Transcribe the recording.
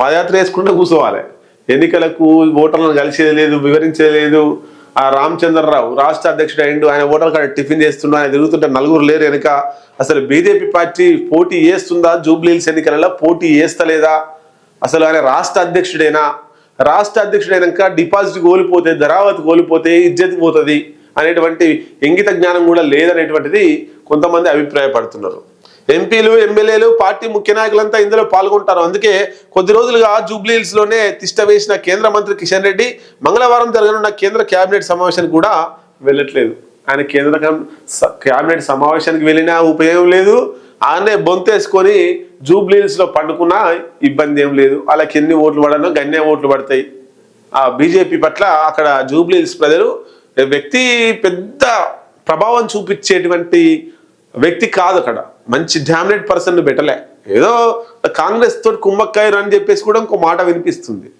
పాదయాత్ర వేసుకుంటే కూర్చోవాలి. ఎన్నికలకు ఓటర్లను కలిసేది లేదు వివరించేది లేదు. ఆ రామచంద్రరావు రాష్ట్ర అధ్యక్షుడు అయిండు ఆయన ఓటర్ కార్డు టిఫిన్ చేస్తుండు ఆయన తిరుగుతుంటే నలుగురు లేరు వెనుక. అసలు బీజేపీ పార్టీ పోటీ చేస్తుందా? జూబ్లీహిల్స్ ఎన్నికలలో పోటీ చేస్తలేదా? అసలు ఆయన రాష్ట్ర అధ్యక్షుడైనా? రాష్ట్ర అధ్యక్షుడైనాక డిపాజిట్ కోల్పోతే ధరావతి కోల్పోతే ఇజ్జతి పోతుంది అనేటువంటి ఇంగిత జ్ఞానం కూడా లేదనేటువంటిది కొంతమంది అభిప్రాయపడుతున్నారు. ఎంపీలు ఎమ్మెల్యేలు పార్టీ ముఖ్య నాయకులంతా ఇందులో పాల్గొంటారు. అందుకే కొద్ది రోజులుగా జూబ్లీహిల్స్లోనే తిష్ట వేసిన కేంద్ర మంత్రి కిషన్ రెడ్డి మంగళవారం జరగనున్న కేంద్ర కేబినెట్ సమావేశానికి కూడా వెళ్ళట్లేదు. ఆయన కేంద్ర స- కేబినెట్ సమావేశానికి వెళ్ళినా ఉపయోగం లేదు. ఆయనే బొంతేసుకొని జూబ్లీహిల్స్లో పండుకున్నా ఇబ్బంది ఏం లేదు. వాళ్ళకి ఎన్ని ఓట్లు పడనో గన్నే ఓట్లు పడతాయి. ఆ బీజేపీ పట్ల అక్కడ జూబ్లీహిల్స్ ప్రజలు వ్యక్తి పెద్ద ప్రభావం చూపించేటువంటి వ్యక్తి కాదు అక్కడ. మంచి డామినేట్ పర్సన్ పెట్టలే. ఏదో కాంగ్రెస్ తోటి కుమ్మక్కాయరు అని చెప్పేసి కూడా ఇంకో మాట వినిపిస్తుంది.